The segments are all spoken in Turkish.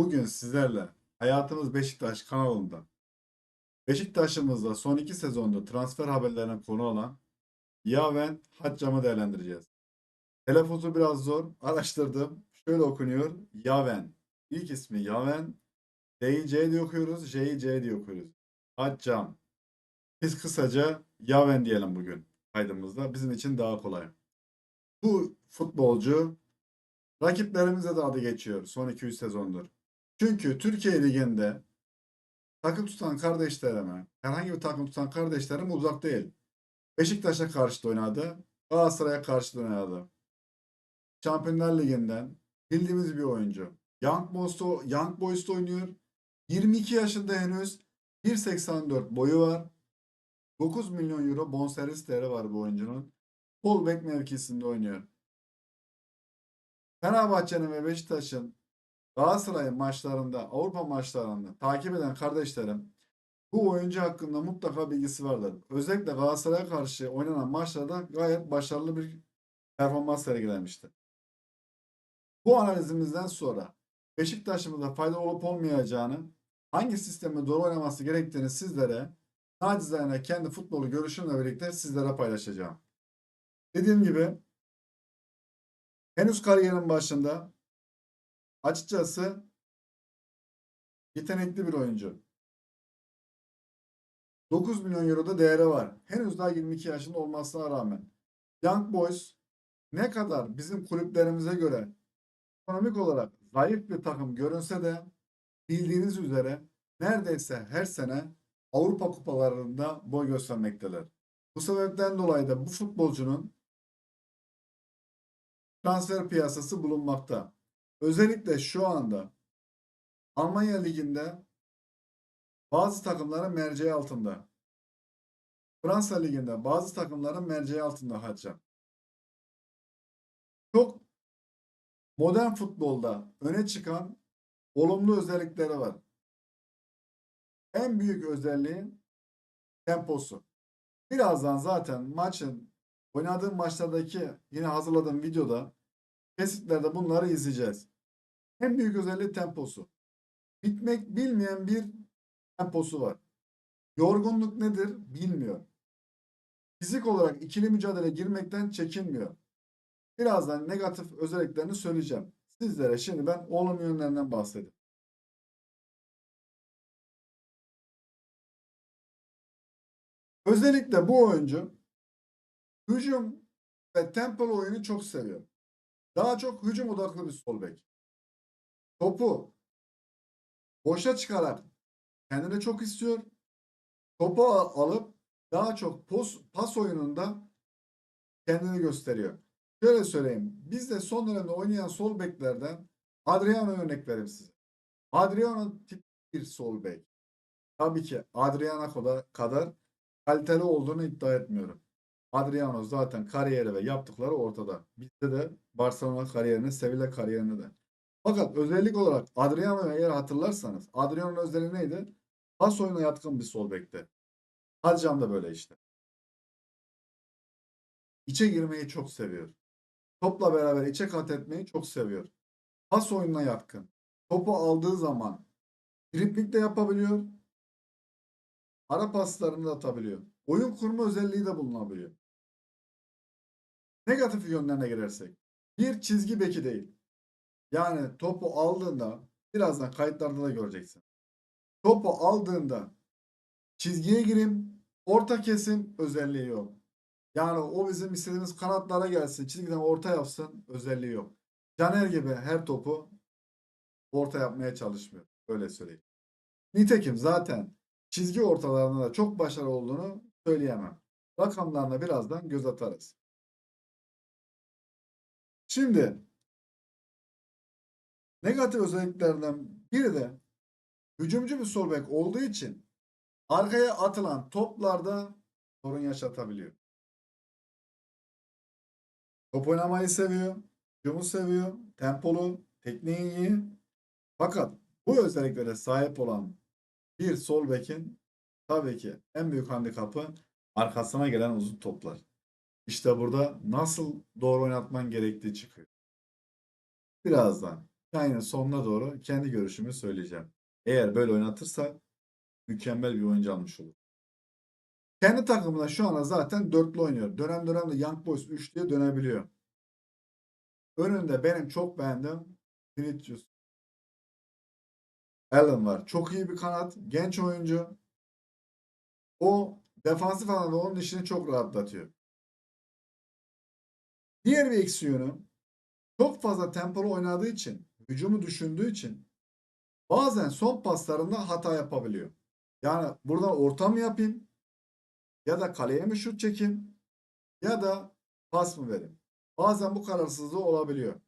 Bugün sizlerle Hayatımız Beşiktaş kanalında Beşiktaş'ımızda son iki sezonda transfer haberlerine konu olan Yaven Haccam'ı değerlendireceğiz. Telaffuzu biraz zor. Araştırdım. Şöyle okunuyor. Yaven. İlk ismi Yaven. D'yi C diye okuyoruz. J'yi C diye okuyoruz. Haccam. Biz kısaca Yaven diyelim bugün kaydımızda. Bizim için daha kolay. Bu futbolcu rakiplerimize de adı geçiyor son 200 sezondur. Çünkü Türkiye Ligi'nde takım tutan kardeşlerime, herhangi bir takım tutan kardeşlerim uzak değil. Beşiktaş'a karşı da oynadı. Galatasaray'a karşı da oynadı. Şampiyonlar Ligi'nden bildiğimiz bir oyuncu. Young Boys'ta, Young Boys'ta oynuyor. 22 yaşında henüz 1.84 boyu var. 9 milyon euro bonservis değeri var bu oyuncunun. Bek mevkisinde oynuyor. Fenerbahçe'nin ve Beşiktaş'ın Galatasaray maçlarında, Avrupa maçlarında takip eden kardeşlerim bu oyuncu hakkında mutlaka bilgisi vardır. Özellikle Galatasaray'a karşı oynanan maçlarda gayet başarılı bir performans sergilemişti. Bu analizimizden sonra Beşiktaş'ımıza faydalı olup olmayacağını, hangi sistemi doğru oynaması gerektiğini sizlere nacizane kendi futbolu görüşümle birlikte sizlere paylaşacağım. Dediğim gibi henüz kariyerin başında açıkçası yetenekli bir oyuncu. 9 milyon euro da değeri var. Henüz daha 22 yaşında olmasına rağmen. Young Boys ne kadar bizim kulüplerimize göre ekonomik olarak zayıf bir takım görünse de bildiğiniz üzere neredeyse her sene Avrupa kupalarında boy göstermekteler. Bu sebepten dolayı da bu futbolcunun transfer piyasası bulunmakta. Özellikle şu anda Almanya Ligi'nde bazı takımların merceği altında. Fransa Ligi'nde bazı takımların merceği altında Hacca. Çok modern futbolda öne çıkan olumlu özellikleri var. En büyük özelliği temposu. Birazdan zaten maçın oynadığım maçlardaki yine hazırladığım videoda kesitlerde bunları izleyeceğiz. En büyük özelliği temposu. Bitmek bilmeyen bir temposu var. Yorgunluk nedir bilmiyor. Fizik olarak ikili mücadele girmekten çekinmiyor. Birazdan negatif özelliklerini söyleyeceğim. Sizlere şimdi ben olumlu yönlerinden bahsedeyim. Özellikle bu oyuncu hücum ve tempolu oyunu çok seviyor. Daha çok hücum odaklı bir sol bek. Topu boşa çıkarak kendine çok istiyor. Topu al- alıp daha çok pos, pas oyununda kendini gösteriyor. Şöyle söyleyeyim. Biz de son dönemde oynayan sol beklerden Adriano örnek vereyim size. Adriano tip bir sol bek. Tabii ki Adriano kadar, kaliteli olduğunu iddia etmiyorum. Adriano zaten kariyeri ve yaptıkları ortada. Bizde de Barcelona kariyerinde, Sevilla kariyerinde de. Fakat özellik olarak Adriano'yu eğer hatırlarsanız Adriano'nun özelliği neydi? Pas oyuna yatkın bir sol bekti. Haccan da böyle işte. İçe girmeyi çok seviyor. Topla beraber içe kat etmeyi çok seviyor. Pas oyununa yatkın. Topu aldığı zaman dripling de yapabiliyor. Ara paslarını da atabiliyor. Oyun kurma özelliği de bulunabiliyor. Negatif yönlerine girersek. Bir çizgi beki değil. Yani topu aldığında birazdan kayıtlarda da göreceksin. Topu aldığında çizgiye gireyim, orta kesim özelliği yok. Yani o bizim istediğimiz kanatlara gelsin, çizgiden orta yapsın özelliği yok. Caner gibi her topu orta yapmaya çalışmıyor. Öyle söyleyeyim. Nitekim zaten çizgi ortalarında da çok başarılı olduğunu söyleyemem. Rakamlarına birazdan göz atarız. Şimdi negatif özelliklerinden biri de hücumcu bir sol bek olduğu için arkaya atılan toplarda sorun yaşatabiliyor. Top oynamayı seviyor, hücumu seviyor, tempolu, tekniği iyi. Fakat bu özelliklere sahip olan bir sol bekin tabii ki en büyük handikapı arkasına gelen uzun toplar. İşte burada nasıl doğru oynatman gerektiği çıkıyor. Birazdan Aynen sonuna doğru kendi görüşümü söyleyeceğim. Eğer böyle oynatırsa mükemmel bir oyuncu almış olur. Kendi takımında şu anda zaten dörtlü oynuyor. Dönem dönem Young Boys üçlüye dönebiliyor. Önünde benim çok beğendiğim Vinicius Allen var. Çok iyi bir kanat. Genç oyuncu. O defansif alanda onun işini çok rahatlatıyor. Diğer bir eksi yönü çok fazla tempolu oynadığı için, hücumu düşündüğü için bazen son paslarında hata yapabiliyor. Yani buradan orta mı yapayım ya da kaleye mi şut çekeyim ya da pas mı vereyim? Bazen bu kararsızlığı olabiliyor.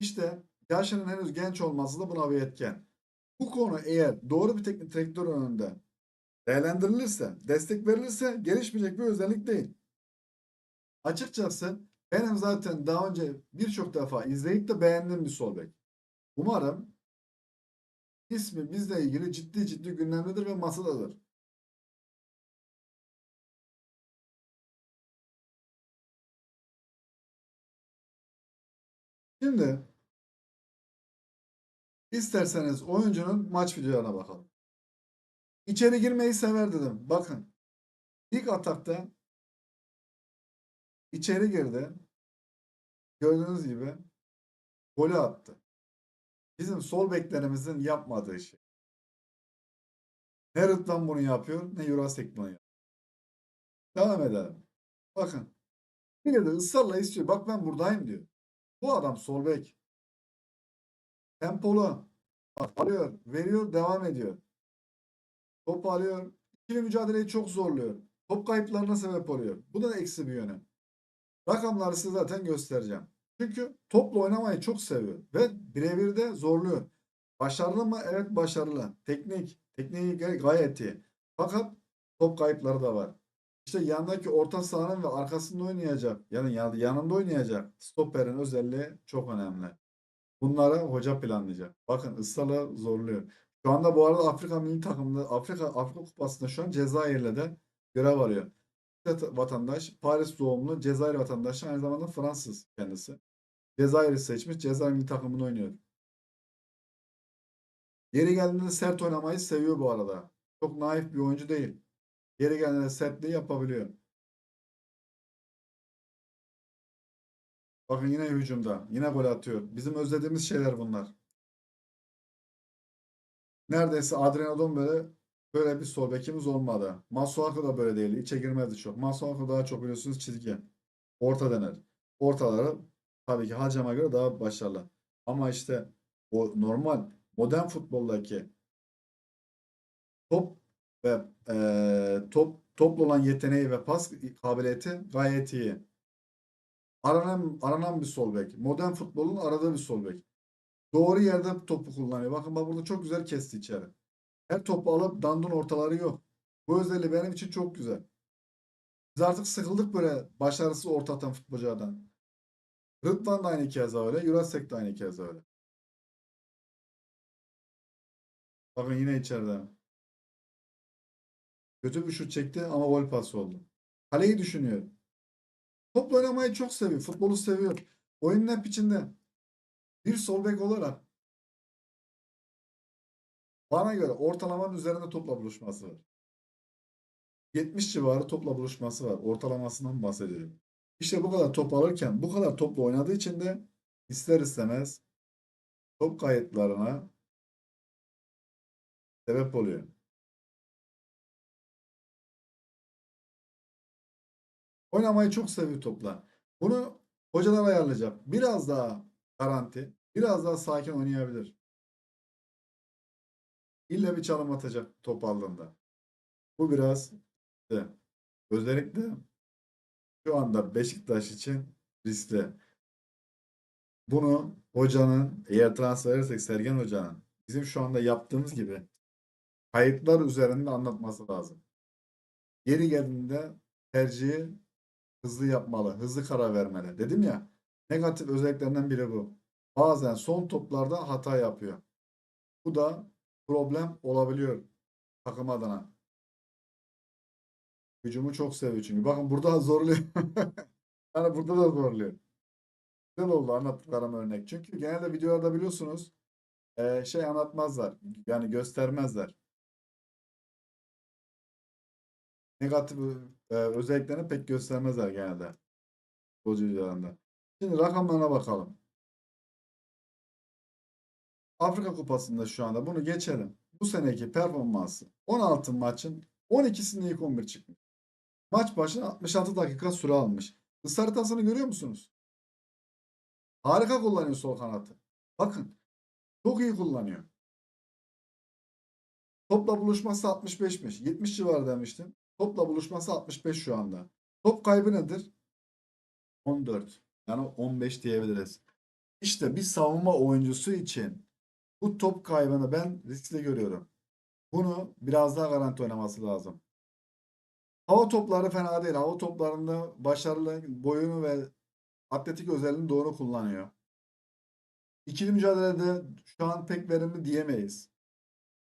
İşte yaşının henüz genç olması da buna bir etken. Bu konu eğer doğru bir teknik direktör önünde değerlendirilirse, destek verilirse gelişmeyecek bir özellik değil. Açıkçası benim zaten daha önce birçok defa izleyip de beğendiğim bir sol bek. Umarım ismi bizle ilgili ciddi ciddi gündemdedir ve masadadır. Şimdi isterseniz oyuncunun maç videolarına bakalım. İçeri girmeyi sever dedim. Bakın. ilk atakta içeri girdi. Gördüğünüz gibi golü attı. Bizim sol beklerimizin yapmadığı şey. Ne Rıdvan bunu yapıyor ne Jurasek bunu yapıyor. Devam edelim. Bakın. Bir de ısrarla istiyor. Bak ben buradayım diyor. Bu adam sol bek. Tempolu. Alıyor, veriyor, devam ediyor. Top alıyor. İkili mücadeleyi çok zorluyor. Top kayıplarına sebep oluyor. Bu da eksi bir yönü. Rakamları size zaten göstereceğim. Çünkü topla oynamayı çok seviyor. Ve birebir de zorluyor. Başarılı mı? Evet başarılı. Teknik. Tekniği gay- gayet iyi. Fakat top kayıpları da var. İşte yandaki orta sahanın ve arkasında oynayacak. Yani yan- yanında oynayacak. Stoperin özelliği çok önemli. Bunları hoca planlayacak. Bakın ısrarla zorluyor. Şu anda bu arada Afrika milli takımında Afrika Afrika Kupası'nda şu an Cezayir'le de görev alıyor. Vatandaş Paris doğumlu Cezayir vatandaşı aynı zamanda Fransız kendisi. Cezayir'i seçmiş. Cezayir milli takımında oynuyor. Yeri geldiğinde sert oynamayı seviyor bu arada. Çok naif bir oyuncu değil. Yeri geldiğinde sertliği yapabiliyor. Bakın yine hücumda. Yine gol atıyor. Bizim özlediğimiz şeyler bunlar. Neredeyse Adrian Adomber'e böyle bir sol bekimiz olmadı. Masuaku da böyle değildi. İçe girmezdi çok. Masuaku daha çok biliyorsunuz çizgi. Orta dener. Ortaları tabii ki Hacam'a göre daha başarılı. Ama işte o normal modern futboldaki top ve eee, top topla olan yeteneği ve pas kabiliyeti gayet iyi. Aranan, aranan bir sol bek. Modern futbolun aradığı bir sol bek. Doğru yerde topu kullanıyor. Bakın bak burada çok güzel kesti içeri. Her topu alıp dandun ortaları yok. Bu özelliği benim için çok güzel. Biz artık sıkıldık böyle başarısız orta atan futbolculardan. Rıdvan da aynı keza öyle. Jurasek de aynı keza öyle. Bakın yine içeride. Kötü bir şut çekti ama gol pası oldu. Kaleyi düşünüyor. Topla oynamayı çok seviyor. Futbolu seviyor. Oyunun hep içinde. Bir sol bek olarak bana göre ortalamanın üzerinde topla buluşması var. 70 civarı topla buluşması var. Ortalamasından bahsediyorum. İşte bu kadar top alırken bu kadar topla oynadığı için de ister istemez top kayıtlarına sebep oluyor. Oynamayı çok seviyor topla. Bunu hocalar ayarlayacak. Biraz daha garanti, biraz daha sakin oynayabilir. İlle bir çalım atacak top aldığında. Bu biraz de özellikle şu anda Beşiktaş için riskli. Bunu hocanın eğer transfer edersek Sergen hocanın bizim şu anda yaptığımız gibi kayıtlar üzerinde anlatması lazım. Yeri geldiğinde tercihi hızlı yapmalı, hızlı karar vermeli. Dedim ya, negatif özelliklerinden biri bu. Bazen son toplarda hata yapıyor. Bu da problem olabiliyor takım adına. Hücumu çok seviyor çünkü. Bakın burada zorluyor. yani burada da zorluyor. Güzel oldu anlattıklarım örnek. Çünkü genelde videolarda biliyorsunuz eee, şey anlatmazlar. Yani göstermezler. Negatif eee, özelliklerini pek göstermezler genelde. Futbolcu. Şimdi rakamlarına bakalım. Afrika Kupası'nda şu anda bunu geçelim. Bu seneki performansı 16 maçın 12'sinde ilk 11 çıkmış. Maç başına 66 dakika süre almış. Hız haritasını görüyor musunuz? Harika kullanıyor sol kanatı. Bakın. Çok iyi kullanıyor. Topla buluşması 65'miş. 70 civarı demiştim. Topla buluşması 65 şu anda. Top kaybı nedir? 14. Yani 15 diyebiliriz. İşte bir savunma oyuncusu için bu top kaybını ben riskli görüyorum. Bunu biraz daha garanti oynaması lazım. Hava topları fena değil. Hava toplarında başarılı boyunu ve atletik özelliğini doğru kullanıyor. İkili mücadelede şu an pek verimli diyemeyiz.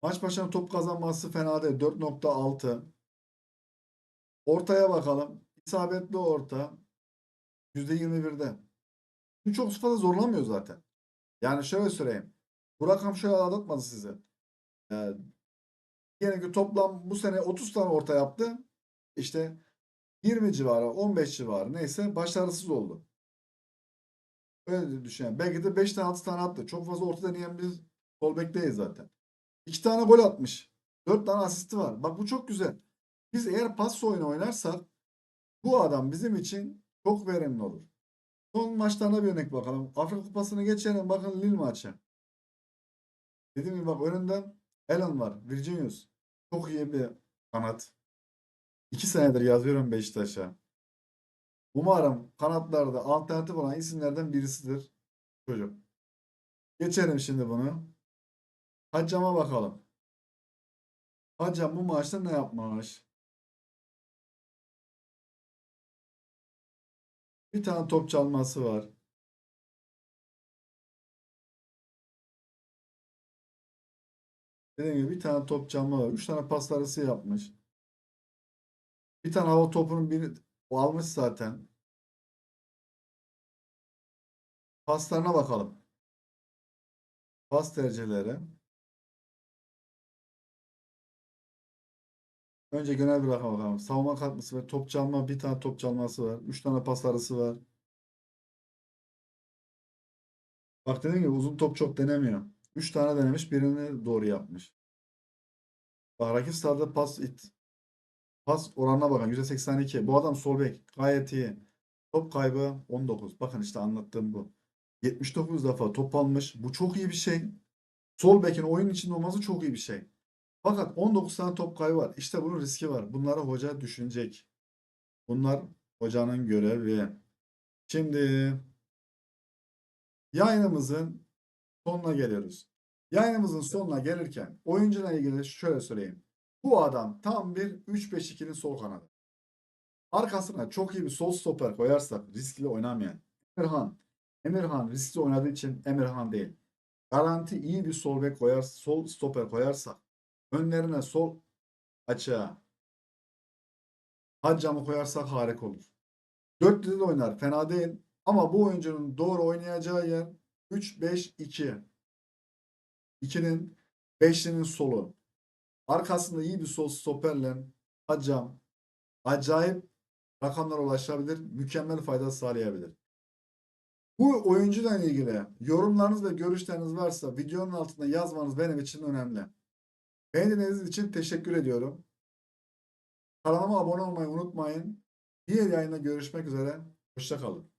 Maç başına top kazanması fena değil. 4.6. Ortaya bakalım. İsabetli orta. %21'de. Bu çok fazla zorlamıyor zaten. Yani şöyle söyleyeyim. Bu rakam şöyle aldatmadı sizi. Ee, diyelim ki toplam bu sene 30 tane orta yaptı. İşte 20 civarı, 15 civarı neyse başarısız oldu. Öyle düşünün. Belki de 5 tane 6 tane attı. Çok fazla orta deneyen bir sol bek değil zaten. 2 tane gol atmış. 4 tane asisti var. Bak bu çok güzel. Biz eğer pas oyunu oynarsak bu adam bizim için çok verimli olur. Son maçlarına bir örnek bakalım. Afrika Kupası'nı geçelim. Bakın Lille maçı. Dediğim gibi bak önünden Allen var. Virginius. Çok iyi bir kanat. İki senedir yazıyorum Beşiktaş'a. Umarım kanatlarda alternatif olan isimlerden birisidir çocuk. Geçelim şimdi bunu. Haccam'a bakalım. Haccam bu maçta ne yapmış? Bir tane top çalması var. Dediğim gibi bir tane top çalma var. Üç tane pas arası yapmış. Bir tane hava topunun biri o almış zaten. Paslarına bakalım. Pas tercihleri. Önce genel bir rakam bakalım. Savunma katkısı ve top çalma. Bir tane top çalması var. Üç tane pas arası var. Bak dediğim gibi uzun top çok denemiyor. Üç tane denemiş. Birini doğru yapmış. Bak rakip pas it. Pas oranına bakın. %82. Bu adam sol bek. Gayet iyi. Top kaybı 19. Bakın işte anlattığım bu. 79 defa top almış. Bu çok iyi bir şey. Sol bekin oyun içinde olması çok iyi bir şey. Fakat 19 tane top kaybı var. İşte bunun riski var. Bunları hoca düşünecek. Bunlar hocanın görevi. Şimdi yayınımızın sonuna geliyoruz. Yayınımızın sonuna gelirken oyuncuyla ilgili şöyle söyleyeyim. Bu adam tam bir 3-5-2'nin sol kanadı. Arkasına çok iyi bir sol stoper koyarsak riskli oynamayan Emirhan. Emirhan riskli oynadığı için Emirhan değil. Garanti iyi bir sol bek koyar, sol stoper koyarsak önlerine sol açığa Haccam'ı koyarsak harika olur. Dörtlü de oynar. Fena değil. Ama bu oyuncunun doğru oynayacağı yer 3-5-2. 2'nin 5'linin solu. Arkasında iyi bir sol stoperle Haccam acayip rakamlara ulaşabilir. Mükemmel fayda sağlayabilir. Bu oyuncudan ilgili yorumlarınız ve görüşleriniz varsa videonun altında yazmanız benim için önemli. Beğendiğiniz için teşekkür ediyorum. Kanalıma abone olmayı unutmayın. Diğer yayında görüşmek üzere. Hoşçakalın.